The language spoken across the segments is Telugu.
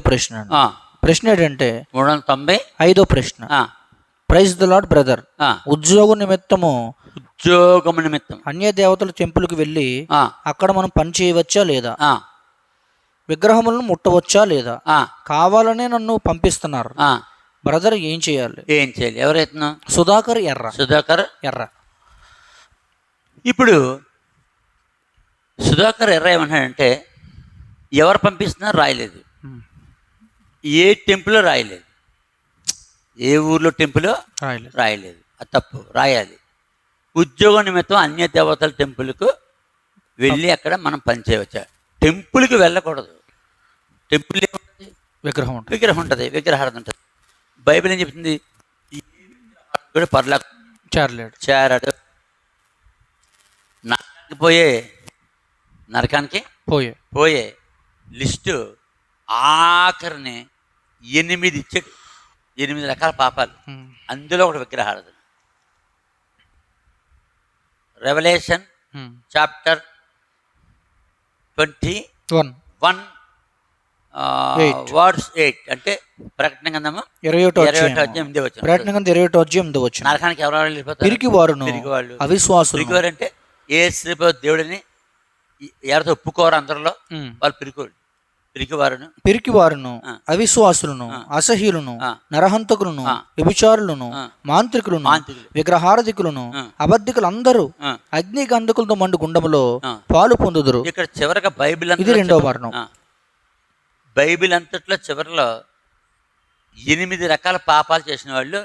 ప్రశ్న ప్రశ్న ఏంటంటే మూడు వందల తొంభై. ఐదో ప్రశ్న. ప్రైజ్ ద లాడ్ బ్రదర్ ఆ. ఉద్యోగ నిమిత్తము ఉద్యోగం నిమిత్తం. అన్య దేవతల టెంపుల్కి వెళ్ళి అక్కడ మనం పని చేయవచ్చా లేదా? విగ్రహములను ముట్టవచ్చా లేదా? కావాలనే నన్ను పంపిస్తున్నారు. బ్రదర్ ఏం చేయాలి? ఏం చేయాలి? ఎవరైతున్నా? సుధాకర్ ఎర్ర. సుధాకర్? ఎర్ర. ఇప్పుడు సుధాకర్ ఎర్ర ఏమన్నాడంటే ఎవరు పంపిస్తున్నారు రాయలేదు. ఏ టెంపుల్ రాయలేదు. ఏ ఊర్లో టెంపుల్ రాయలేదు. రాయలేదు. అది తప్పు రాయాలి. ఉద్యోగ నిమిత్తం అన్య దేవతల టెంపుల్కు వెళ్ళి అక్కడ మనం పని చేయవచ్చు? టెంపుల్కి వెళ్ళకూడదు. టెంపుల్ విగ్రహం ఉంటుంది. విగ్రహం ఉంటుంది. విగ్రహారం ఉంటుంది. బైబిల్ ఏం చెప్తుంది? కూడా పర్లా చేరలేడు. చేరాడు. నరకానికి పోయే నరకానికి పోయే. పోయే లిస్టు ఆఖరిని ఎనిమిది ఇచ్చాడు ఎనిమిది రకాల పాపాలు. అందులో ఒకటి విగ్రహారాధన. Revelation. Chapter twenty one one. Words eight అంటే ప్రకటన గంధము ఇరవై ఒకటో ఎనిమిది వచ్చిన ప్రయత్నం కింద ఇరవై ఒకటో ఎనిమిది వచ్చిన నరకానికి ఎవరు వెళ్ళిపోతారు? పిరికి వారును పిరికి వాళ్ళు అవిశ్వాసులు పిరికివారు అంటే ఏ శ్రీపతి దేవుడిని ఎవరితో ఒప్పుకోరు అందరిలో? వాళ్ళు పిరికోడు పిరికివారును పిరికి వారును ఆ. అవిశ్వాసులను అసహ్యులను. నరహంతకులను. వ్యభిచారులను ఆ. మాంత్రికులను మాంత్రికులు. విగ్రహారధికులను. అబద్ధికులందరూ. అగ్ని గంధకులతో మండు గుండములో. పాలు పొందుదురు ఇక్కడ చివరగా బైబిల్ ఇది రెండో వర్ణం. ఆ. బైబిల్ అంతట్లో చివరిలో ఎనిమిది రకాల పాపాలు చేసిన వాళ్ళు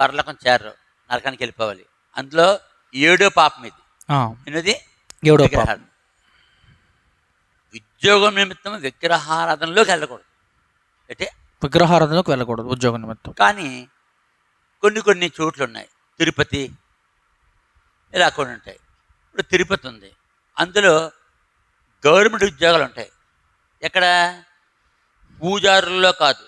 పరలోకం చేరరు నరకానికి వెళ్ళిపోవాలి అందులో ఏడో పాపం ఇది ఎనిమిది ఏడో పాపం. ఉద్యోగం నిమిత్తం విగ్రహారాధనలోకి వెళ్ళకూడదు. అంటే విగ్రహారాధనకు వెళ్ళకూడదు ఉద్యోగ నిమిత్తం. కానీ కొన్ని కొన్ని చోట్లు ఉన్నాయి తిరుపతి ఇలా కొన్ని ఉంటాయి. ఇప్పుడు తిరుపతి ఉంది. అందులో గవర్నమెంట్ ఉద్యోగాలు ఉంటాయి. ఎక్కడ? పూజారుల్లో కాదు.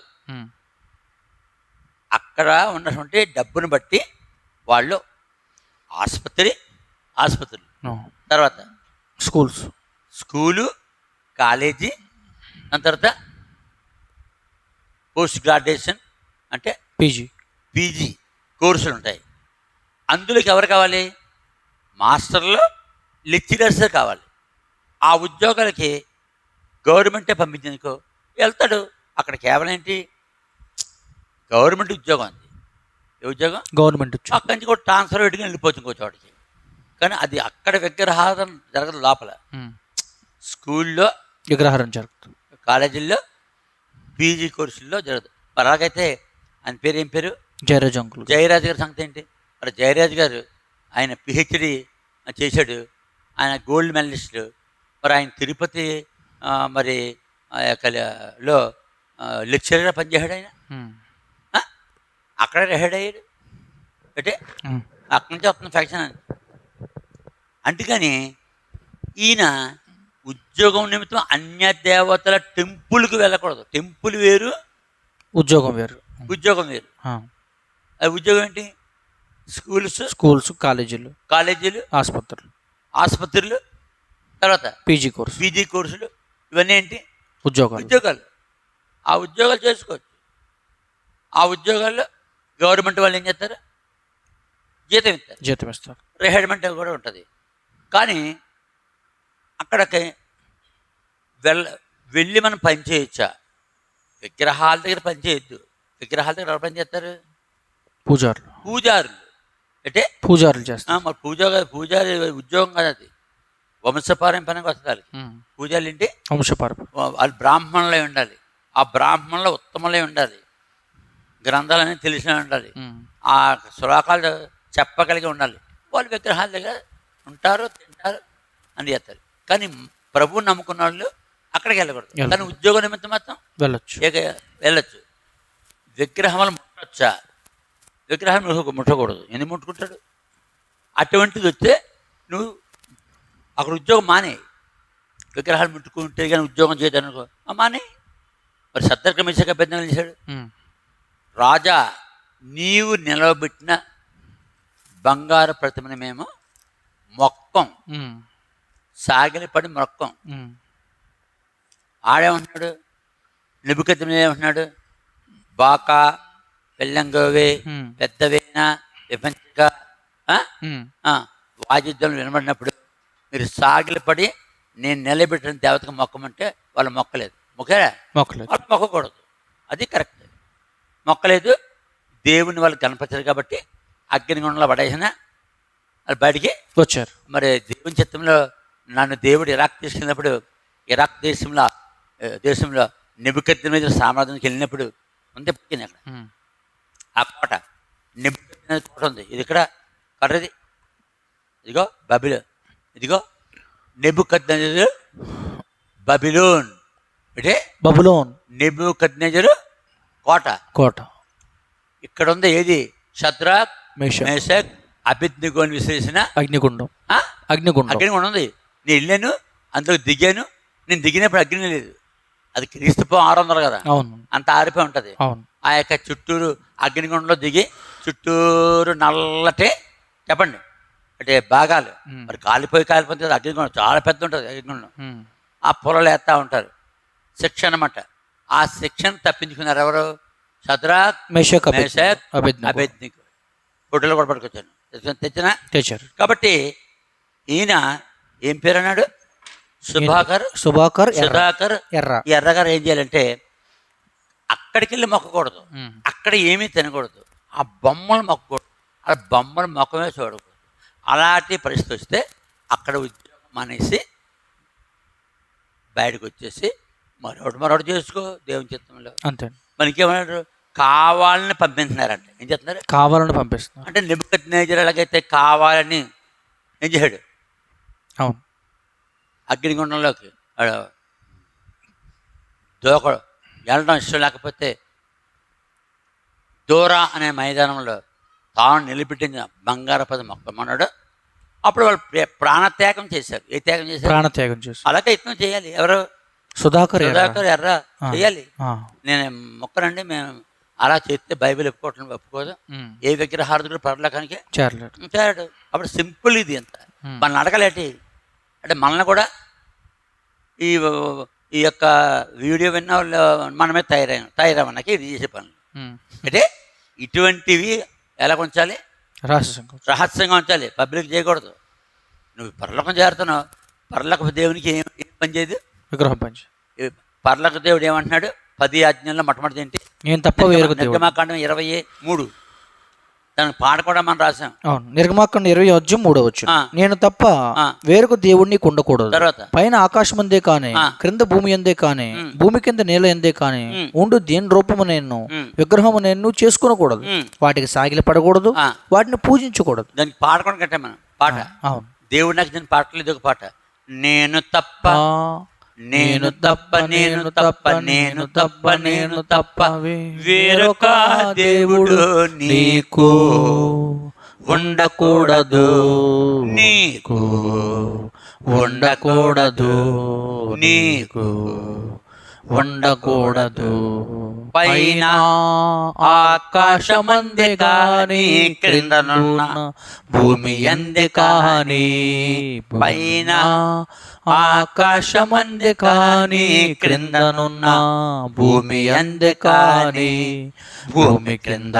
అక్కడ ఉన్నటువంటి డబ్బును బట్టి వాళ్ళు ఆసుపత్రి ఆసుపత్రులు. తర్వాత స్కూల్స్. స్కూలు కాలేజీ దాని తర్వాత పోస్ట్ గ్రాడ్యుయేషన్ అంటే పీజీ. పీజీ కోర్సులు ఉంటాయి. అందులోకి ఎవరు కావాలి? మాస్టర్లు లెక్చరర్స్ కావాలి. ఆ ఉద్యోగాలకి గవర్నమెంటే పంపించిందికో వెళ్తాడు. అక్కడ కేవలం ఏంటి? గవర్నమెంట్ ఉద్యోగం అంది ఏ ఉద్యోగం? గవర్నమెంట్ అక్కడి నుంచి కూడా ట్రాన్స్ఫర్ పెట్టుకుని వెళ్ళిపోవచ్చు ఇంకో చోటికి. కానీ అది అక్కడ విగ్రహారం జరగదు లోపల. స్కూల్లో విగ్రహారం జరుగుతుంది. కాలేజీల్లో పీజీ కోర్సుల్లో జరగదు మరి అలాగైతే ఆయన పేరు ఏం పేరు? జయరాజ్ అంకుల్ జయరాజు గారి సంగతి ఏంటి? మరి జయరాజు గారు ఆయన పిహెచ్డి చేశాడు. ఆయన గోల్డ్ మెడలిస్ట్. మరి ఆయన తిరుపతి మరి లో లెక్చరర్గా పనిచేశాడు ఆయన? అక్కడ రెహెడ్ అయ్యాడు. అంటే. అక్కడి నుంచి వస్తున్న ఫ్యాక్షన్ అందుకని ఈయన ఉద్యోగం నిమిత్తం అన్య దేవతల టెంపుల్కి వెళ్ళకూడదు. టెంపుల్ వేరు ఉద్యోగం వేరు. ఉద్యోగం వేరు. ఆ. అది ఉద్యోగం ఏంటి? స్కూల్స్ స్కూల్స్ కాలేజీలు కాలేజీలు ఆసుపత్రులు. ఆసుపత్రులు తర్వాత పీజీ కోర్సు. పీజీ కోర్సులు ఇవన్నీ ఏంటి? ఉద్యోగాలు. ఉద్యోగాలు. ఆ ఉద్యోగాలు చేసుకోవచ్చు. ఆ ఉద్యోగాల్లో గవర్నమెంట్ వాళ్ళు ఏం చేస్తారు? జీతం ఇస్తారు. జీతం ఇస్తారు. రిహైర్మెంట్ కూడా ఉంటుంది. కానీ అక్కడికి వెళ్ళ వెళ్ళి మనం పని చేయొచ్చా? విగ్రహాల దగ్గర పని చేయొద్దు. విగ్రహాల దగ్గర ఎవరు పని చేస్తారు? పూజారులు. పూజారులు. అంటే పూజారులు చేస్తారు. మరి పూజ పూజారి ఉద్యోగం కాదు అది. వంశపారంపరంగా వస్తుంది. పూజలు ఏంటి? వంశపారపు వాళ్ళు బ్రాహ్మణులై ఉండాలి. ఆ బ్రాహ్మణులు ఉత్తములై ఉండాలి. గ్రంథాలన్నీ తెలిసిన ఉండాలి. ఆ శ్లోకాలు చెప్పగలిగి ఉండాలి. వాళ్ళు విగ్రహాల దగ్గర ఉంటారు తింటారు అని చేస్తారు. కానీ ప్రభువు నమ్ముకున్న వాళ్ళు అక్కడికి వెళ్ళకూడదు. కానీ ఉద్యోగ నిమిత్తం మాత్రం వెళ్ళొచ్చు. ఇక వెళ్ళొచ్చు. విగ్రహాలు ముట్టొచ్చా. విగ్రహం నువ్వు ముట్టకూడదు. ఎందుకు ముట్టుకుంటాడు? అటువంటిది వస్తే నువ్వు అక్కడ ఉద్యోగం మానే. విగ్రహాలు ముట్టుకుంటే కానీ ఉద్యోగం చేయదనుకో. ఆ మానే. మరి సత్తర్కమిషక పెద్ద చేశాడు. రాజా నీవు నిలవబెట్టిన బంగారు ప్రతిమని మేము మొక్కం. సాగిలి పడి మొక్కం. ఆడేమంటున్నాడు ఏమంటున్నాడు బాకా పెళ్ళంగోవే పెద్దవేన విపంచక వాయిద్యం వినబడినప్పుడు మీరు సాగిలపడి నేను నిలబెట్టిన దేవతకు మొక్కమంటే వాళ్ళు మొక్కలేదు. మొక్కరా? మొక్కలేదు. వాళ్ళు మొక్కకూడదు. అది కరెక్ట్. మొక్కలేదు దేవుని వాళ్ళు కనపరచారు కాబట్టి అగ్నిగుండంలో పడేసిన వాళ్ళు బయటికి వచ్చారు. మరి దేవుని చిత్తంలో నన్ను దేవుడు ఇరాక్ తీసుకెళ్ళినప్పుడు ఇరాక్ దేశంలో దేశంలో నిబుకత్తి మీద సామ్రాజ్యానికి వెళ్ళినప్పుడు ఉంది పక్కనే అక్కడ. ఆ కోట నిబుకత్తి అనేది కోట ఉంది. ఇది ఇక్కడ కర్రది. ఇదిగో బబిలో ఇదిగో నెబుకద్నెజరు బబిలోన్. అంటే బబులోన్. నెబుకద్నెజరు కోట. కోట. ఇక్కడ ఉంది ఏది? శత్రాక్ మేష మేషక్ అభిజ్ఞగోని విశ్లేషణ. అగ్నిగుండం? అగ్నిగుండం. అగ్ని కూడా ఉంది. నేను వెళ్ళాను అందులో దిగాను. నేను దిగినప్పుడు అగ్ని లేదు. అది క్రీస్తుపో ఆరు వందలు కదా? అవును. అంత ఆరిపోయి ఉంటుంది. అవును. ఆ యొక్క చుట్టూరు అగ్నిగుండంలో దిగి చుట్టూరు నల్లటే చెప్పండి అంటే భాగాలు. మరి కాలిపోయి కాలిపోతుంది కదా అగ్నిగుండం. చాలా పెద్ద ఉంటుంది అగ్నిగుండం. ఆ పొలలు వేస్తూ ఉంటారు. శిక్ష అనమాట ఆ శిక్షను తప్పించుకున్నారు ఎవరు? శత్రాక్ మేషక్ అభేద్నికి ఫోటోలు కూడా పట్టుకొచ్చాను. తెచ్చినా? తెచ్చారు. కాబట్టి ఈయన ఏం పేరు అన్నాడు? సుభాకర్? సుభాకర్ ఎర్ర. సుధాకర్ ఎర్ర. ఎర్రగారు ఏం చేయాలంటే అక్కడికి వెళ్ళి మొక్కకూడదు అక్కడ ఏమీ తినకూడదు. ఆ బొమ్మలు మొక్కకూడదు. ఆ బొమ్మలు మొక్కమే చూడకూడదు. అలాంటి పరిస్థితి వస్తే అక్కడ ఉద్యోగం మానేసి బయటకు వచ్చేసి మరొకటి మరొకటి చేసుకో దేవుని చిత్తంలో. అంతే. మనకి ఏమన్నారు కావాలని పంపిస్తున్నారంట. ఏం చేస్తున్నారు? కావాలని పంపిస్తున్నారు. అంటే నిబద్ధ నేజర్ ఎలాగైతే కావాలని ఏం చేశాడు? అవును. అగ్నిగుండంలోకి దూకడు వెళ్ళడం ఇష్టం లేకపోతే దూరా అనే మైదానంలో తాను నిలబెట్టిన బంగారపద మొక్కమన్నాడు. అప్పుడు వాళ్ళు ప్రే- ప్రాణత్యాగం చేశారు. ఏ త్యాగం చేశారు? ప్రాణత్యాగం చేసి అలాగే యత్నం చేయాలి. ఎవరు? సుధాకర్ ఎర్ర సుధాకర్ ఎర్ర. చేయాలి. నేను మొక్కనండి మేము అలా చేస్తే బైబిల్ ఒప్పుకోవటం ఒప్పుకోదు. ఏ విగ్రహార్థుడు పరలోకానికి చేరలేడు. చేరాడు. అప్పుడు సింపుల్ ఇది అంత. ఉమ్, మన అడగలేటి అంటే మనల్ని కూడా ఈ ఈ యొక్క వీడియో విన్న వాళ్ళు మనమే తయారయ్యాం తయారవన్నాక ఇది చేసే పనులు. అంటే ఇటువంటివి ఎలా ఉంచాలి? రహస్యంగా రహస్యంగా ఉంచాలి. పబ్లిక్ చేయకూడదు. నువ్వు పర్లోకం చేరుతున్నావు. పర్లోక దేవునికి ఏం ఏం పని చేయదు? విగ్రహం పంచి ఈ పర్లోక దేవుడు ఏమంటున్నాడు? పది ఆజ్ఞల్లో మొట్టమొదటి ఏంటి? నేను తప్ప నిర్గమాకాండం ఇరవై మూడు. దానికి పాట కూడా మనం రాసాం అవును నిర్గమాకండ ఇరవై అధ్యాయం మూడో వచ్చు ఆ. నేను తప్ప. వేరొక దేవుడిని ఉండకూడదు తర్వాత పైన ఆకాశం అందే కాని. క్రింద భూమి ఎందే కాని. భూమి కింద నేల ఎందే కాని. ఉండు దేని రూపము నేను. విగ్రహము నేను చేసుకునకూడదు. వాటికి సాగిల పడకూడదు. వాటిని పూజించకూడదు దానికి పాట కూడా కట్టాం మనం పాట అవును దేవుడు నాకు దీని పాటలు ఇది ఒక పాట నేను తప్ప నేను తప్ప నేను తప్ప నేను తప్ప నేను తప్ప. వేరొక దేవుడు నీకు ఉండకూడదు. నీకు ఉండకూడదు. నీకు ఉండకూడదు. పైన ఆకాశమందే కాని క్రిందనున్న భూమి ఎందే కాని పైన ఆకాశమంది కాని క్రిందనున్న భూమి ఎందే కాని భూమి క్రింద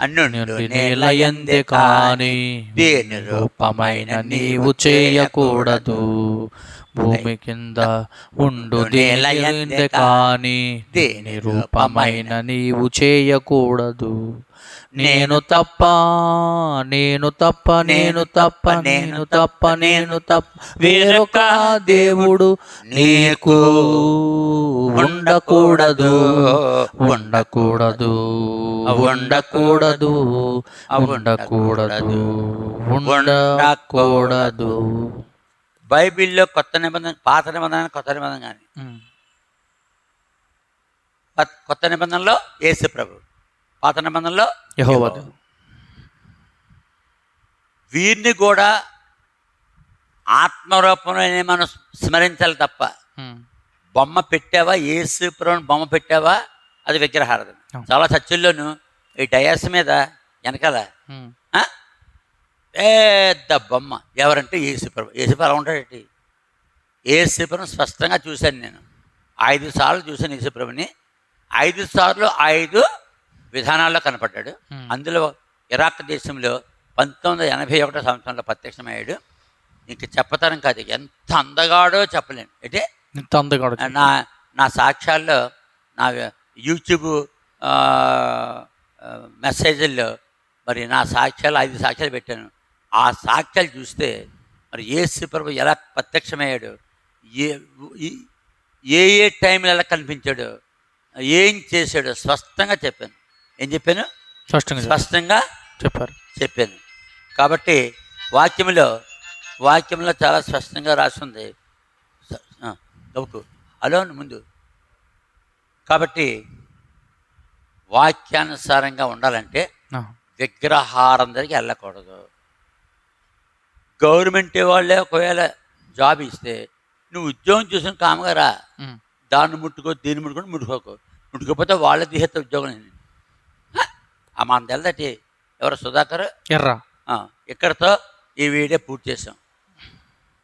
అన్ను నేల ఎంది కాని దేని రూపమైన నీవు చేయకూడదు. భూమి కింద ఉండు నేల ఎంది కాని దేని రూపమైన నీవు చేయకూడదు. నేను తప్ప నేను తప్ప నేను తప్ప నేను తప్ప నేను తప్ప. వేరొక దేవుడు నీకు ఉండకూడదు ఉండకూడదు ఉండకూడదు ఉండకూడదు ఉండకూడదు. బైబిల్లో కొత్త నిబంధన పాత నిబంధన కొత్త నిబంధన కానీ. కొత్త- నిబంధనలో యేసు ప్రభు పాత నిబంధనలో యెహోవా యెహోవా. వీరిని కూడా ఆత్మరూపంలోనే మనం స్మరించాలి తప్ప. బొమ్మ పెట్టావా? యేసు ప్రభుని బొమ్మ పెట్టావా? అది విగ్రహారాధన. అవును. చాలా చర్చిల్లోనూ ఈ డయాస్ మీద వెనకాల? పెద్ద బొమ్మ. ఎవరంటే యేసుప్రభు యేసుప్రభు అలా ఉంటాడేంటి? యేసుప్రభుని స్పష్టంగా చూశాను నేను. ఐదు సార్లు చూశాను యేసుప్రభుని ఐదు సార్లు ఐదు విధానాల్లో కనపడ్డాడు. అందులో ఇరాక్ దేశంలో పంతొమ్మిది వందల ఎనభై ఒకటో సంవత్సరంలో ప్రత్యక్షమయ్యాడు. ఇంక చెప్పతరం కాదు ఎంత అందగాడో చెప్పలేను. అంటే ఇంత అందగాడు నా నా సాక్ష్యాల్లో నా యూట్యూబ్ మెసేజ్ల్లో మరి నా సాక్ష్యాలు ఐదు సాక్ష్యాలు పెట్టాను. ఆ సాక్ష్యాలు చూస్తే మరి ఏ ప్రభు ఎలా ప్రత్యక్షమయ్యాడు ఏ ఏ టైంలో ఎలా కనిపించాడు ఏం చేశాడు స్పష్టంగా చెప్పాను. ఏం చెప్పాను? స్పష్టంగా. స్పష్టంగా చెప్పారు. చెప్పాను. కాబట్టి వాక్యంలో వాక్యంలో చాలా స్పష్టంగా రాస్తుంది హలో అని ముందు. కాబట్టి వాక్యానుసారంగా ఉండాలంటే విగ్రహారం దగ్గరికి వెళ్ళకూడదు. గవర్నమెంట్ వాళ్ళే ఒకవేళ జాబ్ ఇస్తే నువ్వు ఉద్యోగం చూసిన కామగారా దాన్ని ముట్టుకో దీన్ని ముట్టుకొని ముట్టుకోకు. ముట్టుకోకపోతే వాళ్ళ తీసేస్తే ఉద్యోగం ఆ మన తెల్లటి ఎవరు సుధాకర్? ఎర్ర. ఆ, ఇక్కడతో ఈ వీడియో పూర్తి చేసాం